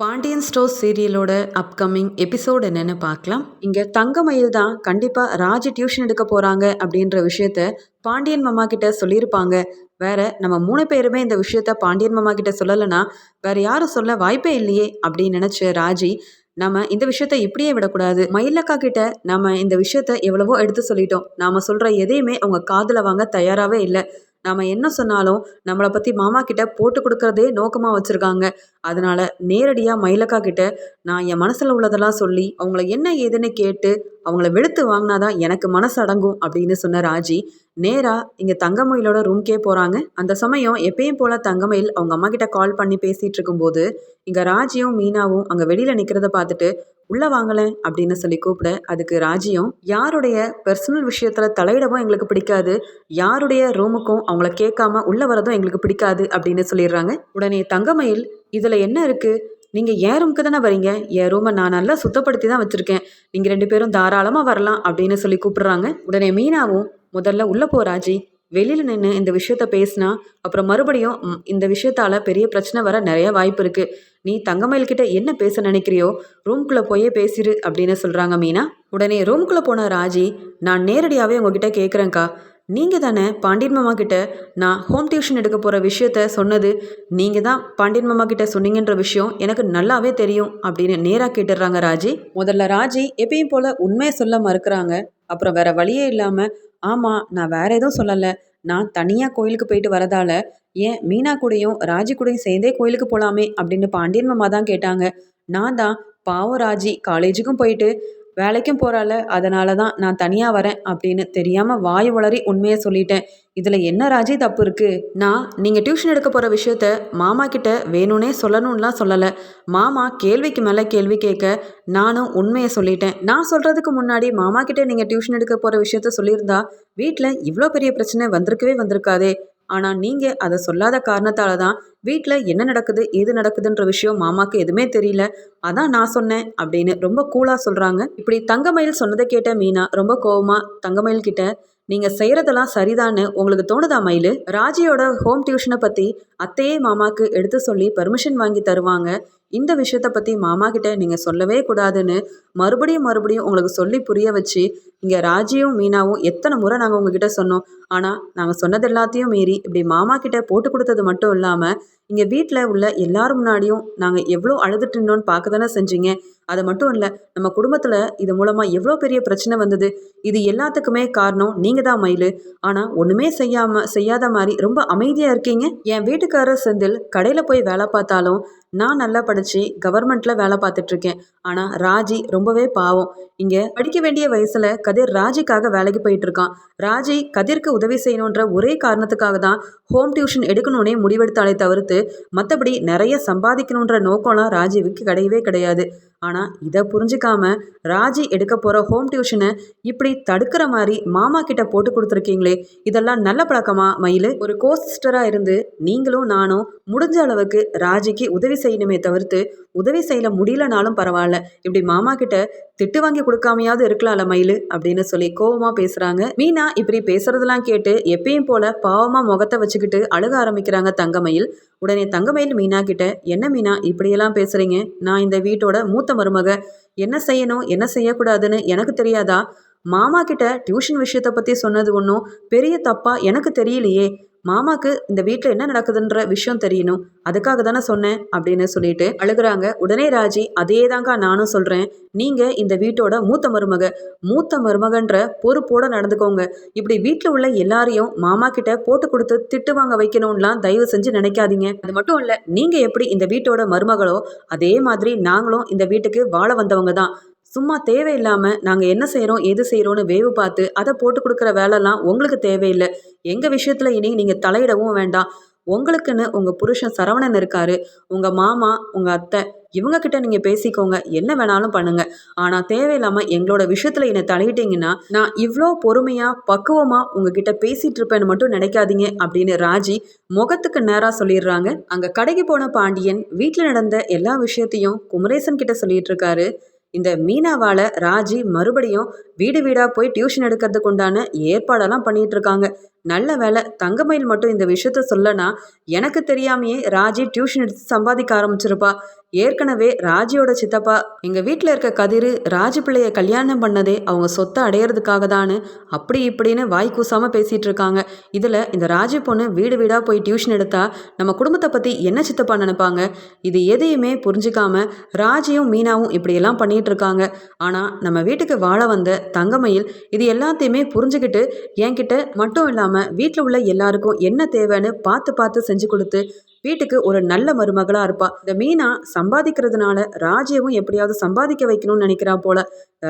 Pandian store சீரியலோட upcoming episode என்னென்னு பார்க்கலாம். இங்கே தங்கமயில் தான் கண்டிப்பாக ராஜி டியூஷன் எடுக்க போகிறாங்க அப்படின்ற விஷயத்த பாண்டியன் மாமா கிட்ட சொல்லியிருப்பாங்க. வேற நம்ம மூணு பேருமே இந்த விஷயத்த பாண்டியன் மாமா கிட்ட சொல்லலைன்னா வேற யாரும் சொல்ல வாய்ப்பே இல்லையே அப்படின்னு நினச்ச ராஜி நம்ம இந்த விஷயத்த இப்படியே விடக்கூடாது. மயிலக்கா கிட்ட நம்ம இந்த விஷயத்த எவ்வளவோ எடுத்து சொல்லிட்டோம். நாம சொல்ற எதையுமே அவங்க காதில் வாங்க தயாராகவே இல்லை. நாம் என்ன சொன்னாலும் நம்மளை பற்றி மாமா கிட்ட போட்டு கொடுக்கறதே நோக்கமாக வச்சுருக்காங்க. அதனால நேரடியாக மயிலக்கா கிட்ட நான் என் மனசில் உள்ளதெல்லாம் சொல்லி அவங்கள என்ன ஏதுன்னு கேட்டு அவங்கள வெளுத்து வாங்கினாதான் எனக்கு மனசு அடங்கும் அப்படின்னு சொன்ன ராஜி நேராக இங்கே தங்கமயிலோட ரூம்க்கே போகிறாங்க அந்த சமயம் எப்பயும் போல் தங்கமயில் அவங்க அம்மா கிட்ட கால் பண்ணி பேசிகிட்டு இருக்கும்போது இங்கே ராஜியும் மீனாவும் அங்கே வெளியில் நிற்கிறத பார்த்துட்டு உள்ளே வாங்கலேன் அப்படின்னு சொல்லி கூப்பிட அதுக்கு ராஜியும் யாருடைய பர்சனல் விஷயத்தில் தலையிடவும் எங்களுக்கு பிடிக்காது. யாருடைய ரூமுக்கும் அவங்கள கேட்காம உள்ளே வரதும் எங்களுக்கு பிடிக்காது அப்படின்னு சொல்லிடுறாங்க. உடனே தங்கமயில் இதில் என்ன இருக்குது நீங்கள் என் ரூமுக்கு தானே வரீங்க என் ரூமை நான் நல்லா சுத்தப்படுத்தி தான் வச்சுருக்கேன். நீங்கள் ரெண்டு பேரும் தாராளமாக வரலாம் அப்படின்னு சொல்லி கூப்பிடுறாங்க. உடனே மீனாவும் முதல்ல உள்ளே போ ராஜி. வெளியில் நின்று இந்த விஷயத்த பேசினா அப்புறம் மறுபடியும் இந்த விஷயத்தால் பெரிய பிரச்சனை வர நிறைய வாய்ப்பு இருக்குது நீ தங்கமயில்கிட்ட என்ன பேச நினைக்கிறியோ ரூம்குள்ளே போயே பேசிடு அப்படின்னு சொல்கிறாங்க மீனா. உடனே ரூம்குள்ளே போன ராஜி நான் நேரடியாகவே உங்ககிட்ட கேட்குறேங்க்கா நீங்கள் தானே பாண்டியன் மாமா கிட்ட நான் ஹோம் டியூஷன் எடுக்க போகிற விஷயத்த சொன்னது நீங்கள் தான் பாண்டியன் மாமா கிட்ட சொன்னீங்கன்ற விஷயம் எனக்கு நல்லாவே தெரியும் அப்படின்னு நேராக கேட்டுடுறாங்க ராஜி. முதல்ல ராஜி எப்பயும் போல் உண்மையை சொல்ல மறுக்கிறாங்க. அப்புறம் வேற வழியே இல்லாமல் ஆமாம் நான் வேற எதுவும் சொல்லலை. நான் தனியாக கோயிலுக்கு போயிட்டு வரதால ஏன் மீனா கூடயும் ராஜி கூடயும் சேர்ந்தே கோயிலுக்கு போகலாமே அப்படின்னு பாண்டியன் மாமா தான் கேட்டாங்க. நான் தான் பாவம் ராஜி காலேஜுக்கும் போயிட்டு வேலைக்கும் போகிறாள் அதனால தான் நான் தனியாக வரேன் அப்படின்னு தெரியாமல் வாய் வளரி உண்மையை சொல்லிட்டேன். இதில் என்ன ராஜி தப்பு இருக்குது நான் நீங்கள் டியூஷன் எடுக்க போகிற விஷயத்த மாமா கிட்ட வேணும்னே சொல்லணும்லாம் சொல்லலை. மாமா கேள்விக்கு மேலே கேள்வி கேட்க நானும் உண்மையை சொல்லிட்டேன். நான் சொல்கிறதுக்கு முன்னாடி மாமா கிட்ட நீங்கள் டியூஷன் எடுக்க போகிற விஷயத்த சொல்லியிருந்தா வீட்டில் இவ்வளோ பெரிய பிரச்சனை வந்திருக்கவே வந்திருக்காதே. ஆனால் நீங்கள் அதை சொல்லாத காரணத்தால தான் வீட்டில் என்ன நடக்குது ஏது நடக்குதுன்ற விஷயம் மாமாக்கு எதுவுமே தெரியல. அதான் நான் சொன்னேன் அப்படின்னு ரொம்ப கூலாக சொல்கிறாங்க இப்படி தங்கமயில் சொன்னதை கேட்ட மீனா ரொம்ப கோவமாக தங்கமயில் கிட்ட நீங்கள் செய்கிறதெல்லாம் சரிதான்னு உங்களுக்கு தோணுதா மயில்? ராஜியோட ஹோம் டியூஷனை பற்றி அத்தையே மாமாவுக்கு எடுத்து சொல்லி பர்மிஷன் வாங்கி தருவாங்க. இந்த விஷயத்தை பற்றி மாமா கிட்ட நீங்கள் சொல்லவே கூடாதுன்னு மறுபடியும் மறுபடியும் உங்களுக்கு சொல்லி புரிய வச்சு இங்கே ராஜியும் மீனாவும் எத்தனை முறை நாங்கள் உங்ககிட்ட சொன்னோம். ஆனால் நாங்கள் சொன்னது எல்லாத்தையும் மீறி இப்படி மாமா கிட்ட போட்டு கொடுத்தது மட்டும் இல்லாமல் இங்கே வீட்டில் உள்ள எல்லாரும் முன்னாடியும் நாங்கள் எவ்வளோ அழுதுட்டு இருந்தோன்னு பார்க்க தானே செஞ்சீங்க? அது மட்டும் இல்லை நம்ம குடும்பத்தில் இது மூலமாக எவ்வளோ பெரிய பிரச்சனை வந்தது? இது எல்லாத்துக்குமே காரணம் நீங்கள் தான் மயில். ஆனால் ஒன்றுமே செய்யாமல் செய்யாத மாதிரி ரொம்ப அமைதியாக இருக்கீங்க. என் வீட்டுக்காரர் செந்தில் கடையில் போய் வேலை பார்த்தாலும் நான் நல்லா படித்து கவர்மெண்ட்டில் வேலை பார்த்துட்ருக்கேன் ஆனால் ராஜி ரொம்பவே பாவம். இங்கே படிக்க வேண்டிய வயசில் கதிர் ராஜிக்காக வேலைக்கு போயிட்டுருக்கான் ராஜி கதிர்க்கு உதவி செய்யணுன்ற ஒரே காரணத்துக்காக தான் ஹோம் டியூஷன் எடுக்கணுன்னே முடிவெடுத்தாலே தவிர்த்து மற்றபடி நிறைய சம்பாதிக்கணுன்ற நோக்கம்லாம் ராஜீவுக்கு கிடையவே கிடையாது. ஆனால் இதை புரிஞ்சுக்காம ராஜி எடுக்க போகிற ஹோம் டியூஷனை இப்படி தடுக்கிற மாதிரி மாமா கிட்ட போட்டு கொடுத்துருக்கீங்களே இதெல்லாம் நல்ல பழக்கமா மயில்? ஒரு கோ சிஸ்டராக இருந்து நீங்களும் நானும் முடிஞ்ச அளவுக்கு ராஜிக்கு உதவி செய்யணுமே தவிர்த்து உதவி செய்யல முடியலனாலும் பரவாயில்ல. இப்படி மாமா கிட்ட திட்டு வாங்கி கொடுக்காமையாவது இருக்கலாம்ல மயிலு அப்படின்னு சொல்லி கோவமாக பேசுகிறாங்க மீனா இப்படி பேசுறதெல்லாம் கேட்டு எப்பயும் போல பாவமாக முகத்தை வச்சுக்கிட்டு அழுக ஆரம்பிக்கிறாங்க தங்கமயில் உடனே தங்கமயில் மீனா கிட்ட என்ன மீனா இப்படியெல்லாம் பேசுகிறீங்க நான் இந்த வீட்டோட மூத்த மருமக. என்ன செய்யணும்? என்ன செய்யக்கூடாதுன்னு எனக்கு தெரியாதா? மாமா கிட்ட டியூஷன் விஷயத்தை பற்றி சொன்னது ஒன்றும் பெரிய தப்பா எனக்கு தெரியலையே. மாமாக்கு இந்த வீட்டில் என்ன நடக்குதுன்ற விஷயம் தெரியணும். அதுக்காக தானே சொன்னேன் அப்படின்னு சொல்லிட்டு அழுகுறாங்க. உடனே ராஜி அதே தாங்க நானும் சொல்கிறேன் நீங்கள் இந்த வீட்டோட மூத்த மருமக. மூத்த மருமகன்ற பொறுப்போடு நடந்துக்கோங்க. இப்படி வீட்டில் உள்ள எல்லாரையும் மாமா கிட்ட போட்டு கொடுத்து திட்டு வாங்க வைக்கணும்லாம் தயவு செஞ்சு நினைக்காதீங்க. அது மட்டும் இல்லை நீங்கள் எப்படி இந்த வீட்டோட மருமகளோ அதே மாதிரி நாங்களும் இந்த வீட்டுக்கு வாழ வந்தவங்க தான். சும்மா தேவையில்லாமல் நாங்கள் என்ன செய்கிறோம் எது செய்கிறோன்னு வேவு பார்த்து அதை போட்டு கொடுக்குற வேலைலாம் உங்களுக்கு தேவையில்லை. எங்கள் விஷயத்தில் இனி நீங்கள் தலையிடவும் வேண்டாம். உங்களுக்குன்னு உங்கள் புருஷன் சரவணன் இருக்காரு உங்கள் மாமா உங்கள் அத்தை இவங்க கிட்ட நீங்கள் பேசிக்கோங்க என்ன வேணாலும் பண்ணுங்க. ஆனால் தேவையில்லாமல் எங்களோட விஷயத்தில் என்னை தலையிட்டீங்கன்னா நான் இவ்வளோ பொறுமையாக பக்குவமாக உங்ககிட்ட பேசிகிட்டு இருப்பேன்னு மட்டும் நினைக்காதீங்க அப்படின்னு ராஜி முகத்துக்கு நேராக சொல்லிடுறாங்க. அங்கே கடைக்கு போன பாண்டியன் வீட்டில் நடந்த எல்லா விஷயத்தையும் குமரேசன் கிட்ட சொல்லிட்டு இருக்காரு. இந்த மீனாவால் ராஜி மறுபடியும் வீடு வீடாக போய் டியூஷன் எடுக்கிறதுக்கு உண்டான ஏற்பாடெல்லாம் பண்ணிகிட்ருக்காங்க நல்ல வேலை தங்கமயில் மட்டும் இந்த விஷயத்த சொல்லனா எனக்கு தெரியாமையே ராஜி டியூஷன் எடுத்து சம்பாதிக்க ஆரம்பிச்சிருப்பா. ஏற்கனவே ராஜியோட சித்தப்பா எங்கள் வீட்டில் இருக்க கதிர் ராஜி பிள்ளைய கல்யாணம் பண்ணதே அவங்க சொத்தை அடையிறதுக்காக தான்னு அப்படி இப்படின்னு வாய் கூசாமல் பேசிகிட்டு இருக்காங்க இதில் இந்த ராஜி பொண்ணு வீடு வீடாக போய் டியூஷன் எடுத்தா நம்ம குடும்பத்தை பற்றி என்ன சித்தப்பா நினைப்பாங்க? இது எதையுமே புரிஞ்சிக்காம ராஜியும் மீனாவும் இப்படியெல்லாம் பண்ணிகிட்டு இருக்காங்க ஆனால் நம்ம வீட்டுக்கு வாழ வந்த தங்கமயில் இது எல்லாத்தையுமே புரிஞ்சுக்கிட்டு என்கிட்ட மட்டும் இல்லாமல் வீட்டில் உள்ள எல்லாருக்கும் என்ன தேவைன்னு பார்த்து பார்த்து செஞ்சு கொடுத்து வீட்டுக்கு ஒரு நல்ல மருமகளா இருப்பா. இந்த மீனா சம்பாதிக்கிறதுனால ராஜியவும் எப்படியாவது சம்பாதிக்க வைக்கணும்னு நினைக்கிறா போல.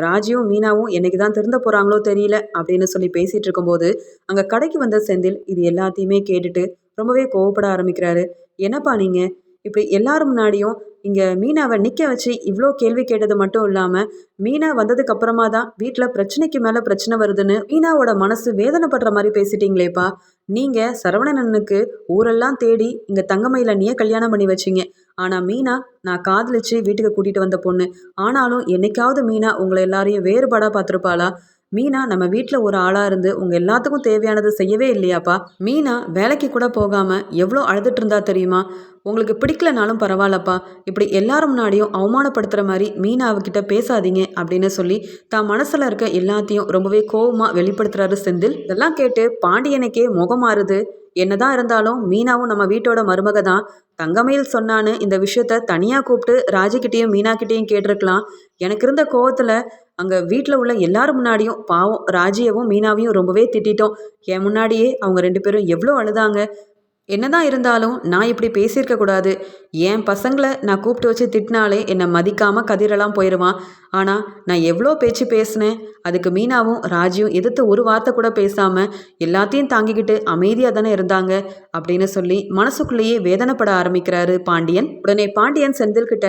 ராஜியும் மீனாவும் என்னைக்கு தான் திருந்த போறாங்களோ தெரியல அப்படின்னு சொல்லி பேசிட்டு இருக்கும்போது அங்க கடைக்கு வந்த செந்தில் இது எல்லாத்தையுமே கேட்டுட்டு ரொம்பவே கோவப்பட ஆரம்பிக்கிறாரு. என்னப்பா நீங்க? இப்படி எல்லாரும் முன்னாடியும் இங்கே மீனாவை நிற்க வச்சு இவ்வளோ கேள்வி கேட்டது மட்டும் இல்லாமல் மீனா வந்ததுக்கு அப்புறமா தான் வீட்டில் பிரச்சனைக்கு மேலே பிரச்சனை வருதுன்னு மீனாவோட மனசு வேதனைப்படுற மாதிரி பேசிட்டீங்களேப்பா. நீங்கள் சரவணனனுக்கு ஊரெல்லாம் தேடி இங்கே தங்கமயில நீயே கல்யாணம் பண்ணி வச்சிங்க. ஆனால் மீனா நான் காதலிச்சு வீட்டுக்கு கூட்டிகிட்டு வந்த பொண்ணு. ஆனாலும் என்னைக்காவது மீனா உங்களை எல்லாரையும் வேறுபாடாக பார்த்துருப்பாளா? மீனா நம்ம வீட்டில் ஒரு ஆளாக இருந்து உங்கள் எல்லாத்துக்கும் தேவையானது செய்யவே இல்லையாப்பா? மீனா வேலைக்கு கூட போகாமல் எவ்வளோ அழுதுட்டு இருந்தா தெரியுமா? உங்களுக்கு பிடிக்கலனாலும் பரவாயில்லப்பா. இப்படி எல்லாரும் முன்னாடியும் அவமானப்படுத்துகிற மாதிரி மீனா அவகிட்ட பேசாதீங்க அப்படின்னு சொல்லி தான் மனசில் இருக்க எல்லாத்தையும் ரொம்பவே கோபமாக வெளிப்படுத்துகிறாரு செந்தில். இதெல்லாம் கேட்டு பாண்டியனுக்கே முகம் மாறுது. என்னதான் இருந்தாலும் மீனாவும் நம்ம வீட்டோட மருமக தான் தங்கமயில் சொன்னான்னு இந்த விஷயத்த தனியாக கூப்பிட்டு ராஜிக்கிட்டேயும் மீனாக்கிட்டேயும் கேட்டிருக்கலாம். எனக்கு இருந்த கோவத்தில் அங்கே வீட்டில் உள்ள எல்லாரும் முன்னாடியும் பாவம் ராஜியவும் மீனாவையும் ரொம்பவே திட்டிட்டோம். என் முன்னாடியே அவங்க ரெண்டு பேரும் எவ்வளோ அழுதாங்க. என்னதான் இருந்தாலும் நான் இப்படி பேசியிருக்க கூடாது. என் பசங்களை நான் கூப்பிட்டு வச்சு திட்டினாலே என்னை மதிக்காமல் கதிரெல்லாம் போயிடுவான் ஆனால் நான் எவ்வளோ பேச்சு பேசினேன் அதுக்கு மீனாவும் ராஜியும் எதிர்த்து ஒரு வார்த்தை கூட பேசாமல் எல்லாத்தையும் தாங்கிக்கிட்டு அமைதியாக தானே இருந்தாங்க அப்படின்னு சொல்லி மனசுக்குள்ளேயே வேதனைப்பட ஆரம்பிக்கிறாரு பாண்டியன். உடனே பாண்டியன் செந்தில்கிட்ட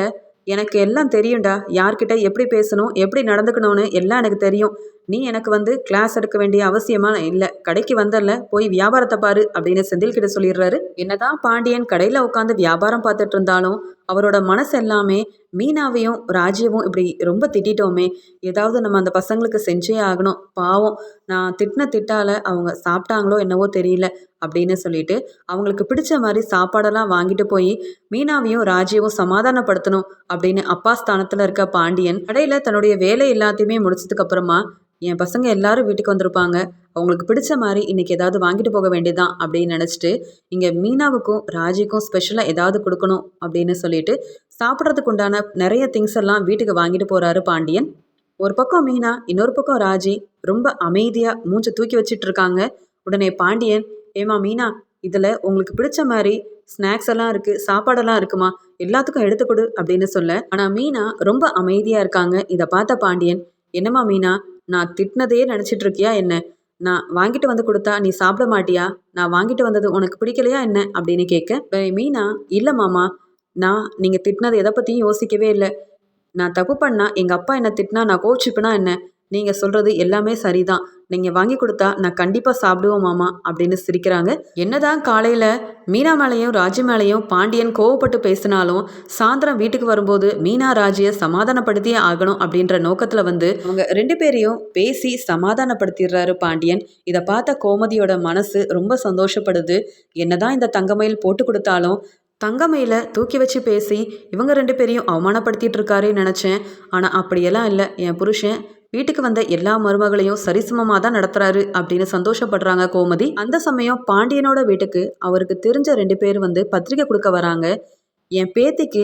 எனக்கு எல்லாம் தெரியும்டா யார்கிட்ட எப்படி பேசணும் எப்படி நடந்துக்கணும்னு எல்லாம் எனக்கு தெரியும். நீ எனக்கு வந்து கிளாஸ் எடுக்க வேண்டிய அவசியமா இல்லை. கடைக்கு வந்தல போய் வியாபாரத்தை பாரு அப்படின்னு செந்தில் கிட்ட சொல்லிடுறாரு. என்னதான் பாண்டியன் கடையில் உட்காந்து வியாபாரம் பார்த்துட்டு இருந்தாலும் அவரோட மனசு எல்லாமே மீனாவையும் ராஜ்யவும் இப்படி ரொம்ப திட்டோமே ஏதாவது நம்ம அந்த பசங்களுக்கு செஞ்சே ஆகணும். பாவம் நான் திட்டின திட்டால அவங்க சாப்பிட்டாங்களோ என்னவோ தெரியல அப்படின்னு சொல்லிட்டு அவங்களுக்கு பிடிச்ச மாதிரி சாப்பாடெல்லாம் வாங்கிட்டு போய் மீனாவையும் ராஜ்யவும் சமாதானப்படுத்தணும் அப்படின்னு அப்பா ஸ்தானத்தில் இருக்க பாண்டியன் கடையில் தன்னுடைய வேலை எல்லாத்தையுமே முடிச்சதுக்கு அப்புறமா என் பசங்க எல்லாரும் வீட்டுக்கு வந்திருப்பாங்க. அவங்களுக்கு பிடிச்ச மாதிரி இன்றைக்கி ஏதாவது வாங்கிட்டு போக வேண்டியதான் அப்படின்னு நினச்சிட்டு இங்கே மீனாவுக்கும் ராஜிக்கும் ஸ்பெஷலாக ஏதாவது கொடுக்கணும் அப்படின்னு சொல்லிட்டு சாப்பிட்றதுக்கு உண்டான நிறைய திங்ஸ் எல்லாம் வீட்டுக்கு வாங்கிட்டு போகிறாரு பாண்டியன். ஒரு பக்கம் மீனா இன்னொரு பக்கம் ராஜி ரொம்ப அமைதியாக மூஞ்சை தூக்கி வச்சிட்டு இருக்காங்க. உடனே பாண்டியன் ஏமா மீனா இதில் உங்களுக்கு பிடிச்ச மாதிரி ஸ்நாக்ஸ் எல்லாம் இருக்குது சாப்பாடெல்லாம் இருக்குமா? எல்லாத்துக்கும் எடுத்து கொடு அப்படின்னு சொல்ல. ஆனால் மீனா ரொம்ப அமைதியாக இருக்காங்க. இதை பார்த்த பாண்டியன் என்னம்மா மீனா நான் திட்டினதையே நினச்சிட்டு இருக்கியா என்ன? நான் வாங்கிட்டு வந்து கொடுத்தா நீ சாப்பிட மாட்டியா? நான் வாங்கிட்டு வந்தது உனக்கு பிடிக்கலையா என்ன? அப்படின்னு கேட்க மீனா இல்லை மாமா. நான் நீங்கள் திட்டினது எதை பற்றியும் யோசிக்கவே இல்லை. நான் தப்பு பண்ணால் எங்கள் அப்பா என்ன திட்டினா நான் கோச்சிப்பேனா என்ன? நீங்கள் சொல்கிறது எல்லாமே சரிதான். நீங்கள் வாங்கி கொடுத்தா நான் கண்டிப்பாக சாப்பிடுவோம் மாமா அப்படின்னு சிரிக்கிறாங்க. என்னதான் காலையில் மீனா மேலையும் ராஜி மேலையும் பாண்டியன் கோவப்பட்டு பேசினாலும் சாயந்தரம் வீட்டுக்கு வரும்போது மீனா ராஜியை சமாதானப்படுத்தியே ஆகணும் அப்படின்ற நோக்கத்தில் வந்து அவங்க ரெண்டு பேரையும் பேசி சமாதானப்படுத்திடுறாரு பாண்டியன். இதை பார்த்த கோமதியோட மனசு ரொம்ப சந்தோஷப்படுது. என்னதான் இந்த தங்கமயில் போட்டு கொடுத்தாலும் தங்கமையில் தூக்கி வச்சு பேசி இவங்க ரெண்டு பேரையும் அவமானப்படுத்திட்டு இருக்காருன்னு நினச்சேன். ஆனால் அப்படியெல்லாம் இல்லை. என் புருஷன் வீட்டுக்கு வந்த எல்லா மருமகளையும் சரிசமமாக தான் நடத்துறாரு அப்படின்னு சந்தோஷப்படுறாங்க கோமதி. அந்த சமயம் பாண்டியனோட வீட்டுக்கு அவருக்கு தெரிஞ்ச ரெண்டு பேர் வந்து பத்திரிக்கை கொடுக்க வராங்க. என் பேத்திக்கு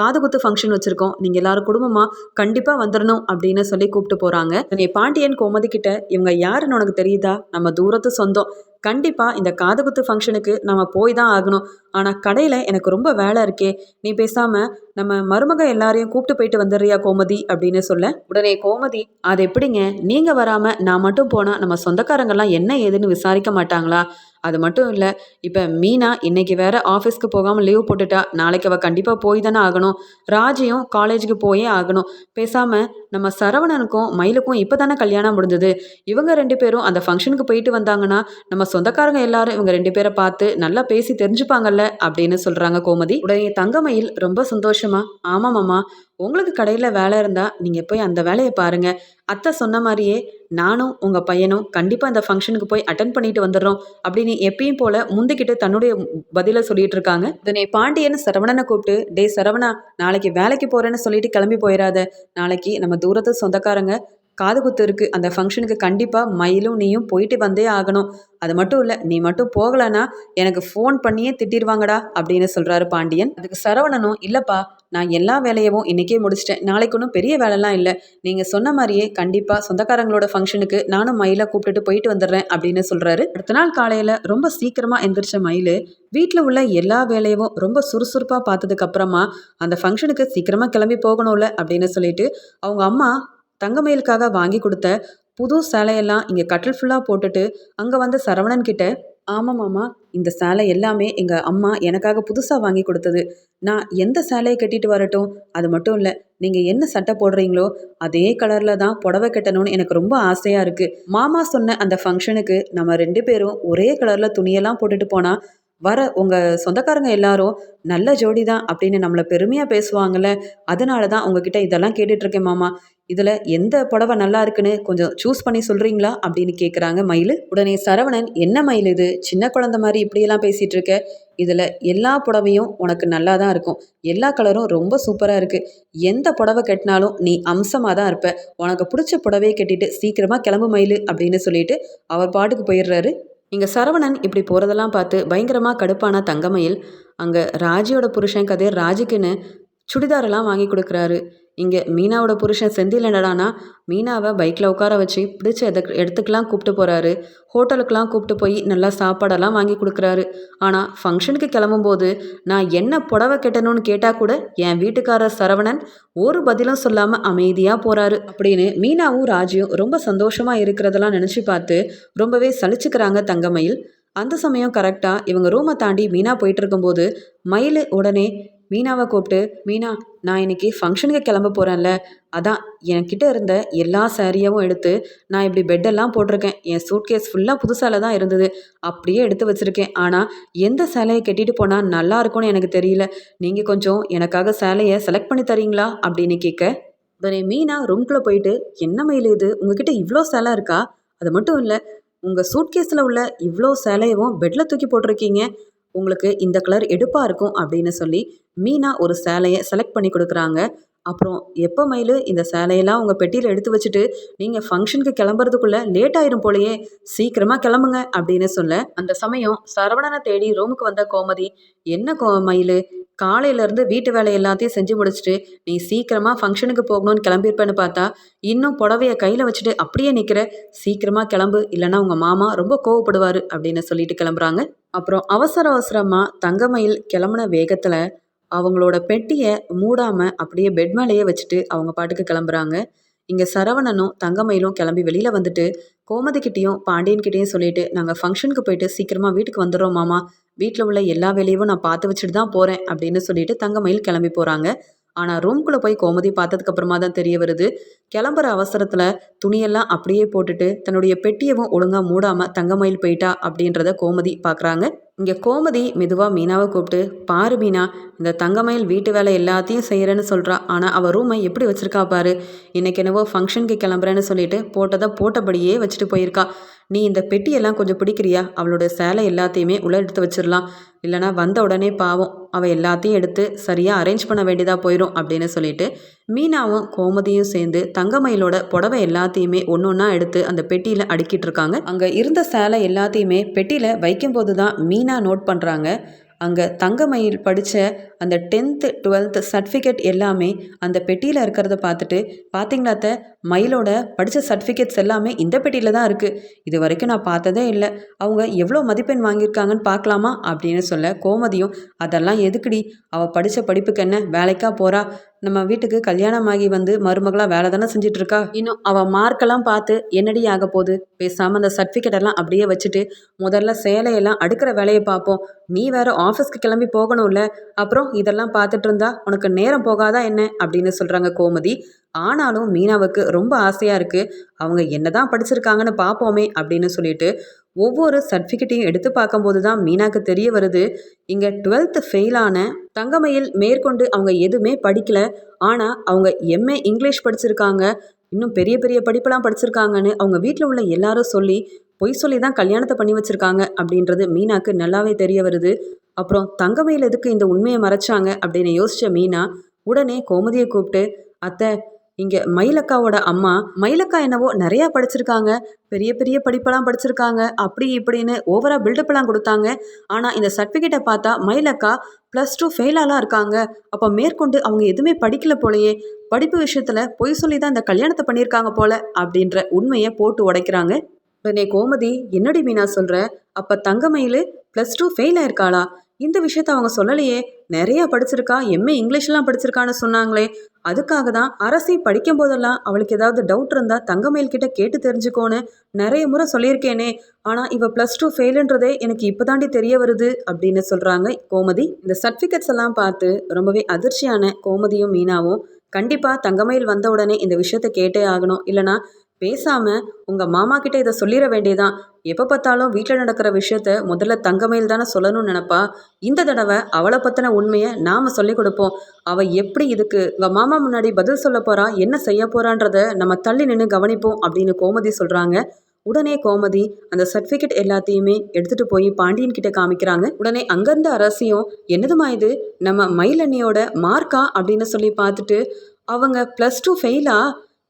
காதுகுத்து ஃபங்க்ஷன் வச்சுருக்கோம். நீங்கள் எல்லாரும் குடும்பமாக கண்டிப்பாக வந்துடணும் அப்படின்னு சொல்லி கூப்பிட்டு போகிறாங்க நீ பாண்டியன் கோமதி கிட்ட இவங்க யாருன்னு உனக்கு தெரியுதா? நம்ம தூரத்து சொந்தம். கண்டிப்பாக இந்த காதுகுத்து ஃபங்க்ஷனுக்கு நம்ம போய் தான் ஆகணும். ஆனால் கடையில் எனக்கு ரொம்ப வேலை இருக்கே. நீ பேசாமல் நம்ம மருமக எல்லாரையும் கூப்பிட்டு போயிட்டு வந்துடுறியா கோமதி? அப்படின்னு சொல்ல உடனே கோமதி அது எப்படிங்க? நீங்கள் வராமல் நான் மட்டும் போனால் நம்ம சொந்தக்காரங்கெல்லாம் என்ன ஏதுன்னு விசாரிக்க மாட்டாங்களா? அது மட்டும் இல்லை இப்போ மீனா இன்னைக்கு வேற ஆஃபீஸ்க்கு போகாமல் லீவ் போட்டுட்டா நாளைக்கு அவள் கண்டிப்பாக போய் தானே ஆகணும். ராஜியும் காலேஜுக்கு போயே ஆகணும். பேசாமல் நம்ம சரவணனுக்கும் மயிலுக்கும் இப்போ தானே கல்யாணம் முடிஞ்சது. இவங்க ரெண்டு பேரும் அந்த ஃபங்க்ஷனுக்கு போயிட்டு வந்தாங்கன்னா நம்ம சொந்தக்காரங்க எல்லாரும் இவங்க ரெண்டு பேரை பார்த்து நல்லா பேசி தெரிஞ்சுப்பாங்கல்ல அப்படின்னு சொல்கிறாங்க கோமதி. உடனே தங்கமயில் ரொம்ப சந்தோஷமா ஆமாம் மாமா உங்களுக்கு கடையில் வேலை இருந்தால் நீங்கள் போய் அந்த வேலையை பாருங்கள் அத்தை சொன்ன மாதிரியே நானும் உங்கள் பையனும் கண்டிப்பாக அந்த ஃபங்க்ஷனுக்கு போய் அட்டன் பண்ணிட்டு வந்துடுறோம் அப்படின்னு எப்பயும் போல் முந்திக்கிட்டு தன்னுடைய பதிலை சொல்லிட்டு இருக்காங்க. இதனை பாண்டியன் சரவணனை கூப்பிட்டு டே சரவணா நாளைக்கு வேலைக்கு போகிறேன்னு சொல்லிட்டு கிளம்பி போயிடாத நாளைக்கு நம்ம தூரத்து சொந்தக்காரங்க காது குத்து இருக்குது அந்த ஃபங்க்ஷனுக்கு கண்டிப்பாக மயிலும் நீயும் போயிட்டு வந்தே ஆகணும். அது மட்டும் இல்லை நீ மட்டும் போகலன்னா எனக்கு ஃபோன் பண்ணியே திட்டிடுவாங்கடா அப்படின்னு சொல்கிறாரு பாண்டியன். அதுக்கு சரவணனும் இல்லைப்பா நான் எல்லா வேலையவும் இன்றைக்கே முடிச்சிட்டேன். நாளைக்கு ஒன்றும் பெரிய வேலைலாம் இல்லை. நீங்கள் சொன்ன மாதிரியே கண்டிப்பாக சொந்தக்காரங்களோட ஃபங்க்ஷனுக்கு நானும் மயிலை கூப்பிட்டுட்டு போயிட்டு வந்துடுறேன் அப்படின்னு சொல்கிறாரு அடுத்த நாள் காலையில் ரொம்ப சீக்கிரமாக எந்திரிச்ச மயில் வீட்டில் உள்ள எல்லா வேலையவும் ரொம்ப சுறுசுறுப்பாக பார்த்ததுக்கப்புறமா அந்த ஃபங்க்ஷனுக்கு சீக்கிரமாக கிளம்பி போகணும்ல அப்படின்னு சொல்லிட்டு அவங்க அம்மா தங்கமயிலுக்காக வாங்கி கொடுத்த புது சேலையெல்லாம் இங்கே கட்டில் ஃபுல்லாக போட்டுட்டு அங்கே வந்து சரவணன் கிட்ட ஆமாம் மாமா இந்த சேலை எல்லாமே எங்கள் அம்மா எனக்காக புதுசாக வாங்கி கொடுத்தது. நான் எந்த சேலையை கட்டிட்டு வரட்டும்? அது மட்டும் இல்லை நீங்கள் என்ன சட்டை போடுறீங்களோ அதே கலரில் தான் புடவை கட்டணும்னு எனக்கு ரொம்ப ஆசையாக இருக்குது மாமா சொன்ன அந்த ஃபங்க்ஷனுக்கு நம்ம ரெண்டு பேரும் ஒரே கலரில் துணியெல்லாம் போட்டுட்டு போனால் வர உங்கள் சொந்தக்காரங்க எல்லாரும் நல்ல ஜோடி தான் அப்படின்னு நம்மளை பெருமையாக பேசுவாங்கள்ல அதனால தான் உங்ககிட்ட இதெல்லாம் கேட்டுட்ருக்கேன் மாமா. இதில் எந்த புடவை நல்லா இருக்குன்னு கொஞ்சம் சூஸ் பண்ணி சொல்கிறீங்களா அப்படின்னு கேட்குறாங்க மயில். உடனே சரவணன் என்ன மயில் இது? சின்ன குழந்த மாதிரி இப்படியெல்லாம் பேசிகிட்டு இருக்க? இதில் எல்லா புடவையும் உனக்கு நல்லா தான் இருக்கும். எல்லா கலரும் ரொம்ப சூப்பராக இருக்குது எந்த புடவை கட்டினாலும் நீ அம்சமாக தான் இருப்ப. உனக்கு பிடிச்ச புடவையை கட்டிட்டு சீக்கிரமாக கிளம்பு மயில் அப்படின்னு சொல்லிட்டு அவர் பாட்டுக்கு போயிடுறாரு. இங்கே சரவணன் இப்படி போகிறதெல்லாம் பார்த்து பயங்கரமாக கடுப்பான தங்கமயில். அங்கே ராஜியோட புருஷன் கதையை ராஜுக்குன்னு சுடிதாரெல்லாம் வாங்கி கொடுக்குறாரு. இங்கே மீனாவோட புருஷன் செந்தில் என்னடானா மீனாவை பைக்கில் உட்கார வச்சு பிடிச்ச எதுக்கு இடத்துக்கெலாம் கூப்பிட்டு போகிறாரு ஹோட்டலுக்கெலாம் கூப்பிட்டு போய் நல்லா சாப்பாடெல்லாம் வாங்கி கொடுக்குறாரு. ஆனால் ஃபங்க்ஷனுக்கு கிளம்பும்போது நான் என்ன புடவை கெட்டணும்னு கேட்டால் கூட என் வீட்டுக்காரர் சரவணன் ஒரு பதிலும் சொல்லாமல் அமைதியாக போகிறாரு அப்படின்னு மீனாவும் ராஜியும் ரொம்ப சந்தோஷமாக இருக்கிறதெல்லாம் நினச்சி பார்த்து ரொம்பவே சலிச்சுக்கிறாங்க தங்கமயில். அந்த சமயம் கரெக்டாக இவங்க ரூமை தாண்டி மீனா போயிட்டு இருக்கும்போது மயில் உடனே மீனாவை கூப்பிட்டு மீனா நான் இன்னைக்கு ஃபங்க்ஷனுக்கு கிளம்ப போகிறேன்ல அதான் என்கிட்ட இருந்த எல்லா சாரியாவும் எடுத்து நான் இப்படி பெட்டெல்லாம் போட்டிருக்கேன். என் சூட்கேஸ் ஃபுல்லாக புது சேலை தான் இருந்தது. அப்படியே எடுத்து வச்சுருக்கேன். ஆனால் எந்த சேலையை கட்டிட்டு போனால் நல்லா இருக்கும்னு எனக்கு தெரியல. நீங்கள் கொஞ்சம் எனக்காக சேலையை செலக்ட் பண்ணி தரீங்களா? அப்படின்னு கேட்க உடனே மீனா ரூம்குள்ளே போயிட்டு என்ன மயில் இது? உங்ககிட்ட இவ்வளோ சேலை இருக்கா? அது மட்டும் இல்லை உங்கள் சூட்கேஸில் உள்ள இவ்வளோ சேலையவும் பெட்டில் தூக்கி போட்டிருக்கீங்க. உங்களுக்கு இந்த கலர் எடுப்பாக இருக்கும் அப்படின்னு சொல்லி மீனா ஒரு சேலையை செலக்ட் பண்ணி கொடுக்குறாங்க. அப்புறம் எப்போ மயில் இந்த சேலையெல்லாம் உங்கள் பெட்டியில் எடுத்து வச்சுட்டு நீங்கள் ஃபங்க்ஷனுக்கு கிளம்புறதுக்குள்ளே லேட் ஆயிரும் போலயே சீக்கிரமாக கிளம்புங்க அப்படின்னு சொல்ல அந்த சமயம் சரவணனை தேடி ரூமுக்கு வந்த கோமதி என்ன கோ மயில்? காலையிலேருந்து வீட்டு வேலை எல்லாத்தையும் செஞ்சு முடிச்சுட்டு நீ சீக்கிரமாக ஃபங்க்ஷனுக்கு போகணும்னு கிளம்பியிருப்பேன்னு பார்த்தா இன்னும் புடவைய கையில் வச்சுட்டு அப்படியே நிற்கிற சீக்கிரமாக கிளம்பு இல்லைன்னா உங்கள் மாமா ரொம்ப கோவப்படுவார் அப்படின்னு சொல்லிட்டு கிளம்புறாங்க. அப்புறம் அவசர அவசரமாக தங்கமயில் கிளம்புன வேகத்தில் அவங்களோட பெட்டியை மூடாமல் அப்படியே பெட் மேலேயே வச்சுட்டு அவங்க பாட்டுக்கு கிளம்புறாங்க. இங்கே சரவணனும் தங்கமயிலும் கிளம்பி வெளியில் வந்துட்டு கோமதிக்கிட்டேயும் பாண்டியன்கிட்டேயும் சொல்லிட்டு நாங்கள் ஃபங்க்ஷனுக்கு போயிட்டு சீக்கிரமாக வீட்டுக்கு வந்துடுறோம் மாமா. வீட்டில் உள்ள எல்லா வேலையும் நான் பார்த்து வச்சுட்டு தான் போகிறேன் அப்படின்னு சொல்லிட்டு தங்கமயில் கிளம்பி போகிறாங்க ஆனால் ரூம்குள்ளே போய் கோமதி பார்த்ததுக்கு அப்புறமா தான் தெரிய வருது. கிளம்புற அவசரத்தில் துணியெல்லாம் அப்படியே போட்டுட்டு தன்னுடைய பெட்டியவும் ஒழுங்காக மூடாமல் தங்கமயில் போயிட்டா அப்படின்றத கோமதி பார்க்குறாங்க இங்கே கோமதி மெதுவாக மீனாவை கூப்பிட்டு பாரு மீனா இந்த தங்கமயில் வீட்டு வேலை எல்லாத்தையும் செய்கிறேன்னு சொல்கிறா ஆனால் அவள் ரூமை எப்படி வச்சுருக்கா பாரு. இன்றைக்கி என்னவோ ஃபங்க்ஷனுக்கு கிளம்புறேன்னு சொல்லிட்டு போட்டதை போட்டபடியே வச்சுட்டு போயிருக்கா. நீ இந்த பெட்டியெல்லாம் கொஞ்சம் பிடிக்கிறியா? அவளோட சேலை எல்லாத்தையுமே உள்ள எடுத்து வச்சிடலாம். இல்லைனா வந்த உடனே பாவம். அவள் எல்லாத்தையும் எடுத்து சரியாக அரேஞ்ச் பண்ண வேண்டியதாக போயிடும் அப்படின்னு சொல்லிட்டு மீனாவும் கோமதியும் சேர்ந்து தங்கமயிலோட புடவை எல்லாத்தையுமே ஒன்று ஒன்றா எடுத்து அந்த பெட்டியில் அடுக்கிட்டு இருக்காங்க. அங்கே இருந்த சேலை எல்லாத்தையுமே பெட்டியில் வைக்கும்போது தான் மீனா நோட் பண்ணுறாங்க அங்கே தங்கமயில் படித்த அந்த டென்த்து டுவெல்த்து சர்டிஃபிகேட் எல்லாமே அந்த பெட்டியில் இருக்கிறத பார்த்துட்டு பார்த்தீங்களாத்த மயிலோட படித்த சர்டிஃபிகேட்ஸ் எல்லாமே இந்த பெட்டியில் தான் இருக்குது இது வரைக்கும் நான் பார்த்ததே இல்லை. அவங்க எவ்வளோ மதிப்பெண் வாங்கியிருக்காங்கன்னு பார்க்கலாமா அப்படின்னு சொல்ல கோமதியும் அதெல்லாம் எதுக்குடி? அவள் படித்த படிப்புக்கு என்ன? வேலைக்கா போகிறா நம்ம வீட்டுக்கு கல்யாணம் ஆகி வந்து மருமகளாக வேலை தானே செஞ்சுட்டு இருக்கா இன்னும் அவள் மார்க்கெல்லாம் பார்த்து என்னடி ஆக போகுது? பேசாமல் அந்த சர்டிஃபிகேட் எல்லாம் அப்படியே வச்சுட்டு முதல்ல சேலையெல்லாம் அடுக்கிற வேலையை பார்ப்போம். நீ வேற ஆஃபீஸ்க்கு கிளம்பி போகணும்ல. அப்புறம் இதெல்லாம் பார்த்துட்டு இருந்தா உனக்கு நேரம் போகாதா என்ன? அப்படின்னு சொல்கிறாங்க கோமதி. ஆனாலும் மீனாவுக்கு ரொம்ப ஆசையாக இருக்குது அவங்க என்ன தான் படிச்சிருக்காங்கன்னு பார்ப்போமே அப்படின்னு சொல்லிட்டு ஒவ்வொரு சர்டிஃபிகேட்டையும் எடுத்து பார்க்கும்போது தான் மீனாக்கு தெரிய வருது. இங்கே டுவெல்த்து ஃபெயிலான தங்கமையில் மேற்கொண்டு அவங்க எதுவுமே படிக்கல. ஆனால் அவங்க எம்ஏ இங்கிலீஷ் படிச்சிருக்காங்க. இன்னும் பெரிய பெரிய படிப்பெல்லாம் படிச்சிருக்காங்கன்னு அவங்க வீட்டில் உள்ள எல்லாரும் சொல்லி பொய் சொல்லி தான் கல்யாணத்தை பண்ணி வச்சுருக்காங்க அப்படின்றது மீனாக்கு நல்லாவே தெரிய வருது. அப்புறம் தங்கமையில் எதுக்கு இந்த உண்மையை மறைச்சாங்க அப்படின்னு யோசித்த மீனா உடனே கோமதியை கூப்பிட்டு அத்தை இங்கே மயிலக்காவோட அம்மா மயிலக்கா என்னவோ நிறையா படிச்சிருக்காங்க. பெரிய பெரிய படிப்பெல்லாம் படிச்சிருக்காங்க. அப்படி இப்படின்னு ஓவராக பில்டப்லாம் கொடுத்தாங்க. ஆனால் இந்த சர்டிஃபிகேட்டை பார்த்தா மயிலக்கா ப்ளஸ் டூ ஃபெயிலாலாம் இருக்காங்க. அப்போ மேற்கொண்டு அவங்க எதுவுமே படிக்கல போலயே. படிப்பு விஷயத்தில் பொய் சொல்லி தான் இந்த கல்யாணத்தை பண்ணியிருக்காங்க போல அப்படின்ற உண்மையை போட்டு உடைக்கிறாங்க. உடனே கோமதி என்னடி மீனா சொல்கிற அப்போ தங்கமயில் ப்ளஸ் டூ ஃபெயில் ஆயிருக்காளா? இந்த விஷயத்த அவங்க சொல்லலையே நிறைய படிச்சிருக்கா எம்ஏ இங்கிலீஷ்லாம் படிச்சிருக்கான்னு சொன்னாங்களே அதுக்காக தான் அரசி படிக்கும் போதெல்லாம் அவளுக்கு ஏதாவது டவுட் இருந்தால் தங்கமயில் கிட்ட கேட்டு தெரிஞ்சுக்கோன்னு நிறைய முறை சொல்லியிருக்கேனே ஆனால் இவ ப்ளஸ் டூ ஃபெயிலுன்றதே எனக்கு இப்போதாண்டி தெரிய வருது அப்படின்னு சொல்கிறாங்க கோமதி. இந்த சர்டிஃபிகேட்ஸ் எல்லாம் பார்த்து ரொம்பவே அதிர்ச்சியான கோமதியும் மீனாவும் கண்டிப்பாக தங்கமயில் வந்த உடனே இந்த விஷயத்த கேட்டே ஆகணும் இல்லைனா பேசாமல் உங்கள் மாமா கிட்ட இதை சொல்லிட வேண்டியதான் எப்போ பார்த்தாலும் வீட்டில் நடக்கிற விஷயத்த முதல்ல தங்கமையில் தானே சொல்லணும்னு நினப்பா. இந்த தடவை அவளை பற்றின உண்மையை நாம் சொல்லிக் கொடுப்போம். அவள் எப்படி இதுக்கு உங்கள் மாமா முன்னாடி பதில் சொல்ல போகிறா என்ன செய்ய போகிறான்றத நம்ம தள்ளி நின்று கவனிப்போம் அப்படின்னு கோமதி சொல்கிறாங்க உடனே கோமதி அந்த சர்டிஃபிகேட் எல்லாத்தையுமே எடுத்துட்டு போய் பாண்டியன் கிட்ட காமிக்கிறாங்க. உடனே அங்கிருந்த அரசியும் என்னதுமா இது? நம்ம மயிலண்ணியோட மார்க்கா அப்படின்னு சொல்லி பார்த்துட்டு அவங்க ப்ளஸ் டூ ஃபெயிலா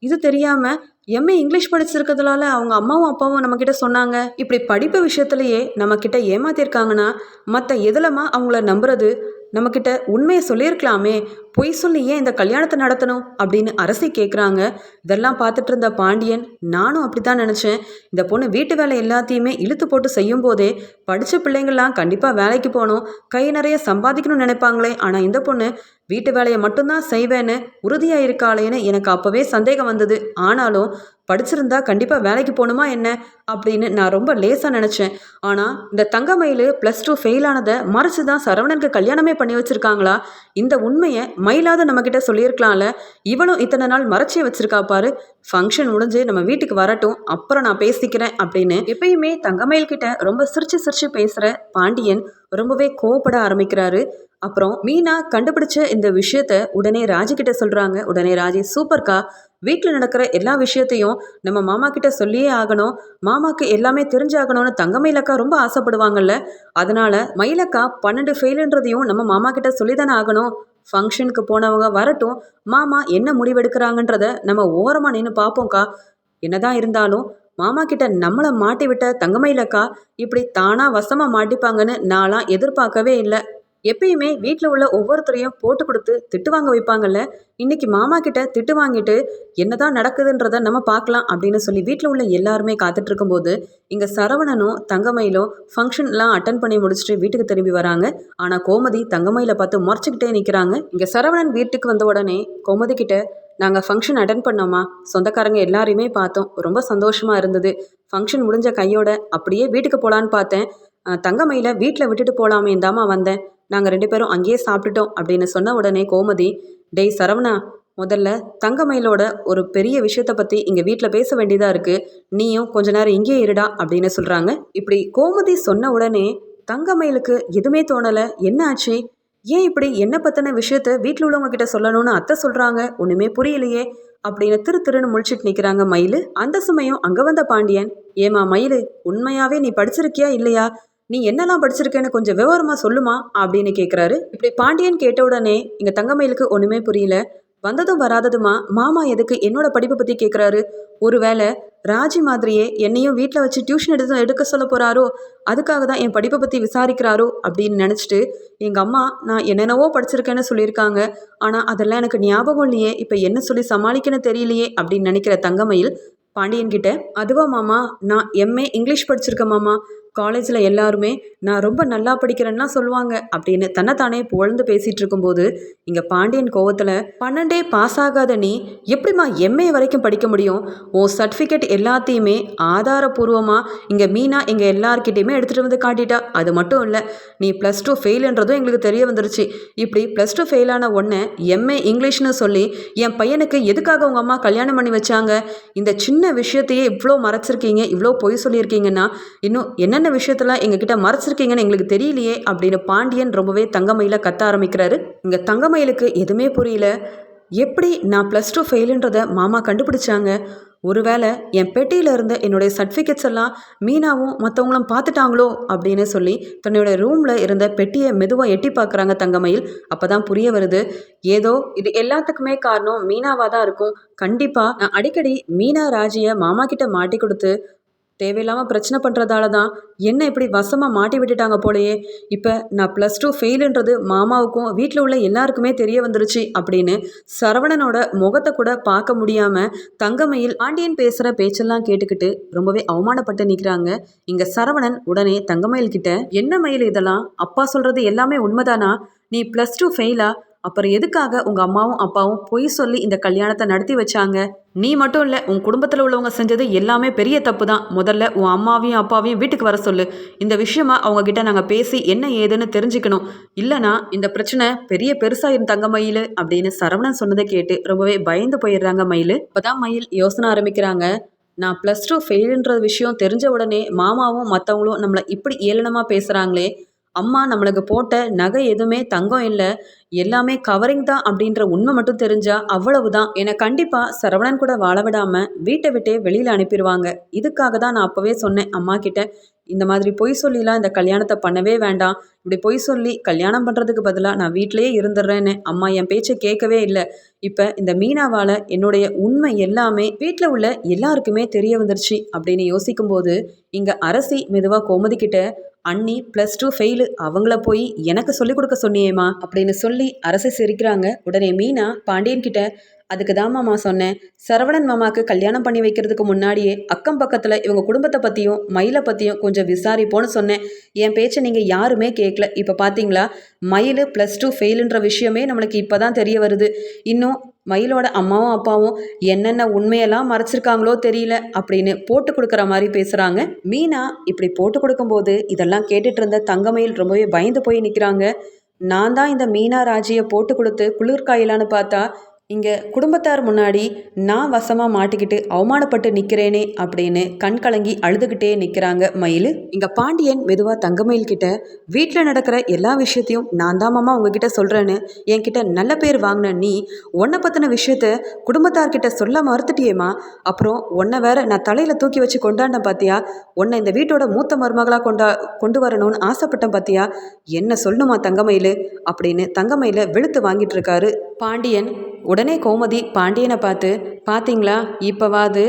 இது தெரியாமல் எம்ஏ இங்கிலீஷ் படிச்சிருக்கிறதுனால அவங்க அம்மாவும் அப்பாவும் நம்மக்கிட்ட சொன்னாங்க. இப்படி படிப்பு விஷயத்துலையே நம்மக்கிட்ட ஏமாத்திருக்காங்கன்னா மற்ற எதுலமா அவங்கள நம்புறது? நம்மக்கிட்ட உண்மையை சொல்லியிருக்கலாமே பொய் சொல்லி ஏன் இந்த கல்யாணத்தை நடத்தணும் அப்படின்னு அரசி கேட்குறாங்க இதெல்லாம் பார்த்துட்டு இருந்த பாண்டியன் நானும் அப்படி தான் நினச்சேன். இந்த பொண்ணு வீட்டு வேலை எல்லாத்தையுமே இழுத்து போட்டு செய்யும் போதே படித்த பிள்ளைங்கள்லாம் கண்டிப்பாக வேலைக்கு போகணும் கை நிறைய சம்பாதிக்கணும்னு நினைப்பாங்களே. ஆனால் இந்த பொண்ணு வீட்டு வேலையை மட்டும்தான் செய்வேன்னு உறுதியாக இருக்காளேன்னு எனக்கு அப்போவே சந்தேகம் வந்தது. ஆனாலும் படிச்சிருந்தா கண்டிப்பாக வேலைக்கு போகணுமா என்ன? அப்படின்னு நான் ரொம்ப லேசாக நினச்சேன். ஆனால் இந்த தங்கமயில் ப்ளஸ் டூ ஃபெயில் ஆனதை மறைச்சு தான் சரவணனுக்கு கல்யாணமே பண்ணி வச்சுருக்காங்களா? இந்த உண்மையை மயிலாத நம்மக்கிட்ட சொல்லியிருக்கலாம்ல. இவளும் இத்தனை நாள் மறைச்சி வச்சுருக்கா பாரு. ஃபங்க்ஷன் முடிஞ்சு நம்ம வீட்டுக்கு வரட்டும். அப்புறம் நான் பேசிக்கிறேன் அப்படின்னு எப்பயுமே தங்கமயில் கிட்ட ரொம்ப சிரிச்சு சிரிச்சு பேசுகிற பாண்டியன் ரொம்பவே கோவப்பட ஆரம்பிக்கிறாரு. அப்புறம் மீனா கண்டுபிடிச்ச இந்த விஷயத்த உடனே ராஜி கிட்ட சொல்கிறாங்க உடனே ராஜி சூப்பர்க்கா வீட்டில் நடக்கிற எல்லா விஷயத்தையும் நம்ம மாமா கிட்ட சொல்லியே ஆகணும். மாமாக்கு எல்லாமே தெரிஞ்சாகணும்னு தங்கமயிலக்கா ரொம்ப ஆசைப்படுவாங்கல்ல. அதனால மயிலக்கா பன்னெண்டு ஃபெயிலுன்றதையும் நம்ம மாமா கிட்ட சொல்லி தானே ஆகணும் ஃபங்க்ஷனுக்கு போனவங்க வரட்டும். மாமா என்ன முடிவெடுக்கிறாங்கன்றத நம்ம ஓரமாக நின்று பார்ப்போம்க்கா என்னதான் இருந்தாலும் மாமா கிட்ட நம்மளை மாட்டி விட்ட தங்கமயிலக்கா இப்படி தானாக வசமாக மாட்டிப்பாங்கன்னு நான்லாம் எதிர்பார்க்கவே இல்லை. எப்பயுமே வீட்டில் உள்ள ஒவ்வொருத்தரையும் போட்டு கொடுத்து திட்டு வாங்க வைப்பாங்கல்ல? இன்னைக்கு மாமா கிட்ட திட்டு வாங்கிட்டு என்னதான் நடக்குதுன்றத நம்ம பார்க்கலாம் அப்படின்னு சொல்லி வீட்டில் உள்ள எல்லாருமே காத்துட்டு இருக்கும்போது இங்கே சரவணனும் தங்கமயிலும் ஃபங்க்ஷன்லாம் அட்டன் பண்ணி முடிச்சுட்டு வீட்டுக்கு திரும்பி வராங்க. ஆனால் கோமதி தங்கமயில பார்த்து முறைச்சிக்கிட்டே நிற்கிறாங்க இங்கே சரவணன் வீட்டுக்கு வந்த உடனே கோமதி கிட்ட நாங்கள் ஃபங்க்ஷன் அட்டன் பண்ணோமா? சொந்தக்காரங்க எல்லாரையுமே பார்த்தோம். ரொம்ப சந்தோஷமாக இருந்தது. ஃபங்க்ஷன் முடிஞ்ச கையோட அப்படியே வீட்டுக்கு போகலான்னு பார்த்தேன். தங்கமயில வீட்டில் விட்டுட்டு போகலாமே தாமா வந்தேன். நாங்கள் ரெண்டு பேரும் அங்கேயே சாப்பிட்டுட்டோம் அப்படின்னு சொன்ன உடனே கோமதி டேய் சரவணா முதல்ல தங்கமயிலோட ஒரு பெரிய விஷயத்த பற்றி இங்கே வீட்டில் பேச வேண்டியதாக இருக்குது நீயும் கொஞ்ச நேரம் இங்கேயே இருடா அப்படின்னு சொல்கிறாங்க இப்படி கோமதி சொன்ன உடனே தங்கமயிலுக்கு எதுவுமே தோணலை. என்ன ஆச்சு? ஏன் இப்படி என்ன பற்றின விஷயத்த வீட்டில் உள்ளவங்க கிட்ட சொல்லணும்னு அத்தை சொல்கிறாங்க ஒன்றுமே புரியலையே அப்படின்னு திரு திருன்னு முழிச்சிட்டு நிற்கிறாங்க மயில். அந்த சமயம் அங்கே வந்த பாண்டியன் ஏமா மயில் உண்மையாகவே நீ படிச்சிருக்கியா இல்லையா? நீ என்னெல்லாம் படிச்சிருக்கேன்னு கொஞ்சம் விவரமாக சொல்லுமா? அப்படின்னு கேட்குறாரு இப்படி பாண்டியன் கேட்ட உடனே இங்கே தங்கமயிலுக்கு ஒன்றுமே புரியல. வந்ததும் வராததுமா? மாமா எதுக்கு என்னோட படிப்பை பற்றி கேட்குறாரு ஒருவேளை ராஜி மாதிரியே என்னையும் வீட்டில் வச்சு டியூஷன் எடுத்து எடுக்க சொல்ல போகிறாரோ அதுக்காக தான் என் படிப்பை பற்றி விசாரிக்கிறாரோ? அப்படின்னு நினச்சிட்டு எங்கள் அம்மா நான் என்னென்னவோ படிச்சிருக்கேன்னு சொல்லியிருக்காங்க. ஆனால் அதெல்லாம் எனக்கு ஞாபகம் இல்லையே. இப்போ என்ன சொல்லி சமாளிக்கணும்னு தெரியலையே அப்படின்னு நினைக்கிற தங்கமயில் பாண்டியன் கிட்ட அதுவா மாமா நான் எம்ஏ இங்கிலீஷ் படிச்சிருக்கேன் மாமா. காலேஜில் எல்லாருமே நான் ரொம்ப நல்லா படிக்கிறேன்னா சொல்லுவாங்க. அப்படின்னு தன்னைத்தானே புகழ்ந்து பேசிகிட்டு இருக்கும்போது இங்கே பாண்டியன் கோவத்தில் பன்னெண்டே பாஸ் ஆகாத நீ எப்படிம்மா எம்ஏ வரைக்கும் படிக்க முடியும்? உன் சர்டிஃபிகேட் எல்லாத்தையுமே ஆதாரபூர்வமாக இங்கே மீனா எங்கள் எல்லார்கிட்டையுமே எடுத்துகிட்டு வந்து காட்டிட்டா. அது மட்டும் இல்லை நீ ப்ளஸ் டூ ஃபெயிலுன்றதும் எங்களுக்கு தெரிய வந்துருச்சு. இப்படி ப்ளஸ் டூ ஃபெயிலான ஒன்று எம்ஏ இங்கிலீஷ்னு சொல்லி என் பையனுக்கு எதுக்காக உங்கள் அம்மா கல்யாணம் பண்ணி வச்சாங்க? இந்த சின்ன விஷயத்தையே இவ்வளோ மறைச்சிருக்கீங்க இவ்வளோ பொய் சொல்லியிருக்கீங்கன்னா இன்னும் என்னென்ன விஷயத்தெல்லாம் எங்ககிட்ட மறைச்சிருக்கீங்கன்னு எங்களுக்கு தெரியலையே அப்படின்னு பாண்டியன் ரொம்பவே தங்கமயில கத்த ஆரம்பிக்கிறாரு. இங்கே தங்கமயிலுக்கு எதுவுமே புரியல. எப்படி நான் ப்ளஸ் டூ ஃபெயிலுன்றதை மாமா கண்டுபிடிச்சாங்க? ஒருவேளை என் பெட்டியில் இருந்த என்னுடைய சர்டிஃபிகேட்ஸ் எல்லாம் மீனாவும் மற்றவங்களும் பார்த்துட்டாங்களோ அப்படின்னு சொல்லி தன்னுடைய ரூமில் இருந்த பெட்டியை மெதுவாக எட்டி பார்க்குறாங்க தங்கமயில். அப்போ தான் புரிய வருது. ஏதோ இது எல்லாத்துக்குமே காரணம் மீனாவாக தான் இருக்கும். கண்டிப்பாக நான் அடிக்கடி மீனா ராஜியை மாமா கிட்ட மாட்டி கொடுத்து தேவையில்லாமல் பிரச்சனை பண்ணுறதால தான் என்ன இப்படி வசமாக மாட்டி விட்டுட்டாங்க போலயே. இப்போ நான் ப்ளஸ் டூ ஃபெயிலுன்றது மாமாவுக்கும் வீட்டில் உள்ள எல்லாருக்குமே தெரிய வந்துருச்சு அப்படின்னு சரவணனோட முகத்தை கூட பார்க்க முடியாமல் தங்கமையில் ஆண்டியன் பேசுகிற பேச்செல்லாம் கேட்டுக்கிட்டு ரொம்பவே அவமானப்பட்டு நிற்கிறாங்க இங்கே சரவணன் உடனே தங்கமயில் கிட்ட என்ன மயில் இதெல்லாம்? அப்பா சொல்கிறது எல்லாமே உண்மைதானா? நீ ப்ளஸ் டூ ஃபெயிலா அப்புறம் எதுக்காக உங்கள் அம்மாவும் அப்பாவும் பொய் சொல்லி இந்த கல்யாணத்தை நடத்தி வச்சாங்க? நீ மட்டும் இல்லை உன் குடும்பத்தில் உள்ளவங்க செஞ்சது எல்லாமே பெரிய தப்பு தான் முதல்ல உன் அம்மாவையும் அப்பாவையும் வீட்டுக்கு வர சொல்லு. இந்த விஷயமா அவங்க கிட்ட நாங்கள் பேசி என்ன ஏதுன்னு தெரிஞ்சுக்கணும். இல்லைனா இந்த பிரச்சனை பெரிய பெருசாயிரும் தங்க மயில் அப்படின்னு சரவணன் சொன்னதை கேட்டு ரொம்பவே பயந்து போயிடுறாங்க மயில். இப்போதான் மயில் யோசனை ஆரம்பிக்கிறாங்க. நான் ப்ளஸ் டூ ஃபெயிலுன்ற விஷயம் தெரிஞ்ச உடனே மாமாவும் மற்றவங்களும் நம்மளை இப்படி ஏளனமாக பேசுகிறாங்களே அம்மா நம்மளுக்கு போட்ட நகை எதுவுமே தங்கம் இல்லை. எல்லாமே கவரிங் தான் அப்படின்ற உண்மை மட்டும் தெரிஞ்சா அவ்வளவுதான். என்னை கண்டிப்பாக சரவணன் கூட வாழ விடாமல் வீட்டை விட்டே வெளியில் அனுப்பிடுவாங்க. இதுக்காக தான் நான் அப்போவே சொன்னேன் அம்மா கிட்ட இந்த மாதிரி பொய் சொல்லிலாம் இந்த கல்யாணத்தை பண்ணவே வேண்டாம். இப்படி பொய் சொல்லி கல்யாணம் பண்ணுறதுக்கு பதிலாக நான் வீட்டிலேயே இருந்துடுறேன்னு அம்மா என் பேச்சை கேட்கவே இல்லை. இப்போ இந்த மீனாவால் என்னுடைய உண்மை எல்லாமே வீட்டில் உள்ள எல்லாருக்குமே தெரிய வந்துருச்சு. அப்படின்னு யோசிக்கும்போது இங்கே அரசி மெதுவாக கோமதிக்கிட்ட அண்ணி ப்ளஸ் டூ ஃபெயிலு அவங்கள போய் எனக்கு சொல்லிக் கொடுக்க சொன்னியேம்மா அப்படின்னு சொல்லி அரசை சிரிக்கிறாங்க. உடனே மீனா பாண்டியன் கிட்ட அதுக்கு தான் மாமா சொன்னேன். சரவணன் மாமாவுக்கு கல்யாணம் பண்ணி வைக்கிறதுக்கு முன்னாடியே அக்கம் பக்கத்தில் இவங்க குடும்பத்தை பற்றியும் மயிலை பற்றியும் கொஞ்சம் விசாரிப்போன்னு சொன்னேன். என் பேச்சை நீங்கள் யாருமே கேட்கல இப்போ பார்த்தீங்களா மயில் ப்ளஸ் டூ ஃபெயிலுன்ற விஷயமே நம்மளுக்கு இப்போ தான் தெரிய வருது. இன்னும் மயிலோட அம்மாவும் அப்பாவும் என்னென்ன உண்மையெல்லாம் மறைச்சிருக்காங்களோ தெரியல அப்படின்னு போட்டு கொடுக்குற மாதிரி பேசுகிறாங்க மீனா இப்படி போட்டு கொடுக்கும்போது இதெல்லாம் கேட்டுட்டு இருந்த தங்கமயில் ரொம்பவே பயந்து போய் நிற்கிறாங்க நான் தான் இந்த மீனா ராஜியை போட்டு கொடுத்து குளிர்காயிலான்னு பார்த்தா இங்கே குடும்பத்தார் முன்னாடி நான் வசமாக மாட்டிக்கிட்டு அவமானப்பட்டு நிற்கிறேனே அப்படின்னு கண் கலங்கி அழுதுகிட்டே நிற்கிறாங்க மயில். இங்கே பாண்டியன் மெதுவாக தங்கமயில் கிட்ட வீட்டில் நடக்கிற எல்லா விஷயத்தையும் நான் தான் மாமா உங்ககிட்ட சொல்கிறேன்னு என்கிட்ட நல்ல பேர் வாங்கின நீ உன்னை பற்றின விஷயத்த குடும்பத்தார்கிட்ட சொல்ல மறுத்துட்டியேம்மா. அப்புறம் உன்னை வேற நான் தலையில் தூக்கி வச்சு கொண்டாண்டேன் பார்த்தியா உன்னை இந்த வீட்டோட மூத்த மருமகளாக கொண்டா கொண்டு வரணும்னு ஆசைப்பட்டேன் பார்த்தியா என்ன சொல்லணுமா தங்கமயில்? அப்படின்னு தங்கமயில வெளுத்து வாங்கிட்டு இருக்காரு பாண்டியன் உடனே கோமதி பாண்டியனை பார்த்து பார்த்தீங்களா இப்போவாது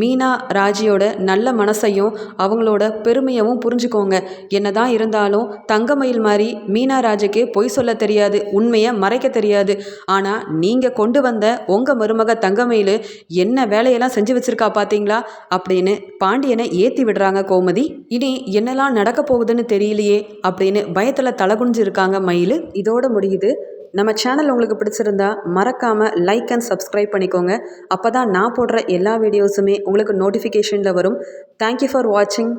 மீனா ராஜியோட நல்ல மனசையும் அவங்களோட பெருமையவும் புரிஞ்சுக்கோங்க. என்னதான் இருந்தாலும் தங்கமயில் மாதிரி மீனா ராஜுக்கு பொய் சொல்ல தெரியாது உண்மையை மறைக்க தெரியாது. ஆனால் நீங்கள் கொண்டு வந்த உங்கள் மருமக தங்கமயில் என்ன வேலையெல்லாம் செஞ்சு வச்சிருக்கா பார்த்தீங்களா அப்படின்னு பாண்டியனை ஏற்றி விடுறாங்க கோமதி. இனி என்னெல்லாம் நடக்க போகுதுன்னு தெரியலையே அப்படின்னு பயத்தில் தலகுனிஞ்சு இருக்காங்க மயில். இதோட முடியுது. நம்ம சேனல் உங்களுக்கு பிடிச்சிருந்தா மறக்காமல் லைக் அண்ட் சப்ஸ்கிரைப் பண்ணிக்கோங்க. அப்போ தான் நான் போடுற எல்லா வீடியோஸுமே உங்களுக்கு நோட்டிஃபிகேஷனில் வரும். தேங்க்யூ ஃபார் வாட்சிங்